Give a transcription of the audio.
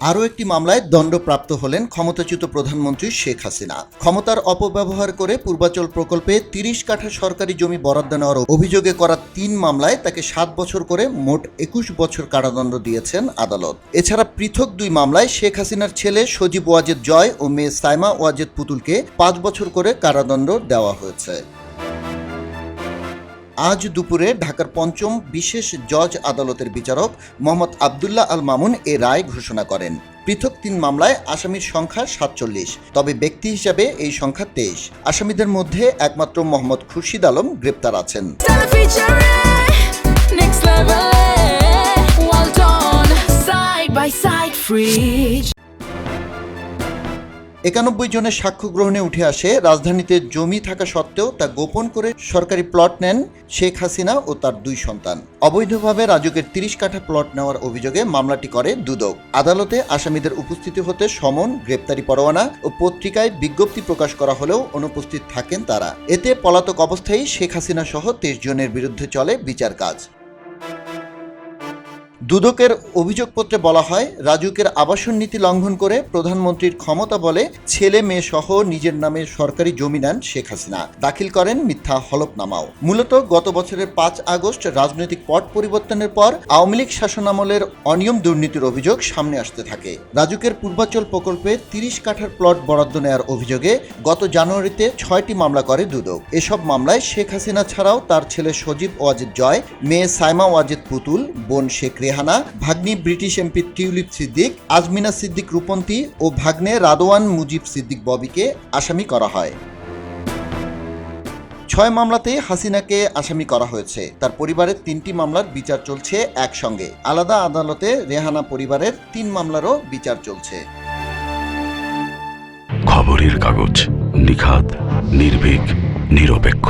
আরও একটি মামলায় দণ্ডপ্রাপ্ত হলেন ক্ষমতাচ্যুত প্রধানমন্ত্রী শেখ হাসিনা। ক্ষমতার অপব্যবহার করে পূর্বাচল প্রকল্পে তিরিশ কাঠা সরকারি জমি বরাদ্দ নেওয়ার অভিযোগে করা তিন মামলায় তাকে সাত বছর করে মোট একুশ বছর কারাদণ্ড দিয়েছেন আদালত। এছাড়া পৃথক দুই মামলায় শেখ হাসিনার ছেলে সজীব ওয়াজেদ জয় ও মেয়ে সাইমা ওয়াজেদ পুতুলকে পাঁচ বছর করে কারাদণ্ড দেওয়া হয়েছে। আজ দুপুরে ঢাকার পঞ্চম বিশেষ জজ আদালতের বিচারক মোহাম্মদ আবদুল্লাহ আল মামুন এ রায় ঘোষণা করেন। পৃথক তিন মামলায় আসামির সংখ্যা সাতচল্লিশ। তবে ব্যক্তি হিসাবে এই সংখ্যা তেইশ। আসামিদের মধ্যে একমাত্র মোহাম্মদ খুরশিদ আলম গ্রেপ্তার আছেন. একানব্বই জনের সাক্ষ্য গ্রহণে উঠে আসে রাজধানীতে জমি থাকা সত্ত্বেও তা গোপন করে সরকারি প্লট নেন শেখ হাসিনা ও তার দুই সন্তান। অবৈধভাবে রাজুকের তিরিশ কাঠা প্লট নেওয়ার অভিযোগে মামলাটি করে দুদক। আদালতে আসামিদের উপস্থিতি হতে সমন, গ্রেপ্তারি পরোয়ানা ও পত্রিকায় বিজ্ঞপ্তি প্রকাশ করা হলেও অনুপস্থিত থাকেন তারা। এতে পলাতক অবস্থায় শেখ হাসিনা সহ তেইশ জনের বিরুদ্ধে চলে বিচার কাজ। দুদকের অভিযোগপত্রে বলা হয় রাজুকের আবাসন নীতি লঙ্ঘন করে প্রধানমন্ত্রীর ক্ষমতা বলে ছেলে মেয়ে সহ নিজের নামে সরকারি জমি নেন শেখ হাসিনা। দাখিল করেন মিথ্যা হলফনামাও। মূলত গত বছরের পাঁচ আগস্ট রাজনৈতিক পট পরিবর্তনের পর আওয়ামী লীগ শাসনামলের অনিয়ম দুর্নীতির অভিযোগ সামনে আসতে থাকে। রাজুকের পূর্বাচল প্রকল্পে তিরিশ কাঠার প্লট বরাদ্দ নেওয়ার অভিযোগে গত জানুয়ারিতে ছয়টি মামলা করে দুদক। এসব মামলায় শেখ হাসিনা ছাড়াও তার ছেলে সজীব ওয়াজেদ জয়, মেয়ে সাইমা ওয়াজেদ পুতুল, বোন শেখ রেহানা, ভাগ্নি British MP tulip Siddiq, Azmina Siddiq Rupanti ও ভাগ্নে রাদওয়ান মুজিব সিদ্দিক ববিকে আসামি করা হয়। ছয় মামলাতে হাসিনাকে আসামি করা হয়েছে। তার পরিবারের তিনটি মামলার বিচার চলছে একসঙ্গে। আলাদা আদালতে রেহানা পরিবারের তিন মামলারও বিচার চলছে। খবরের কাগজ নিখাত নির্ভীক, নিরপেক্ষ।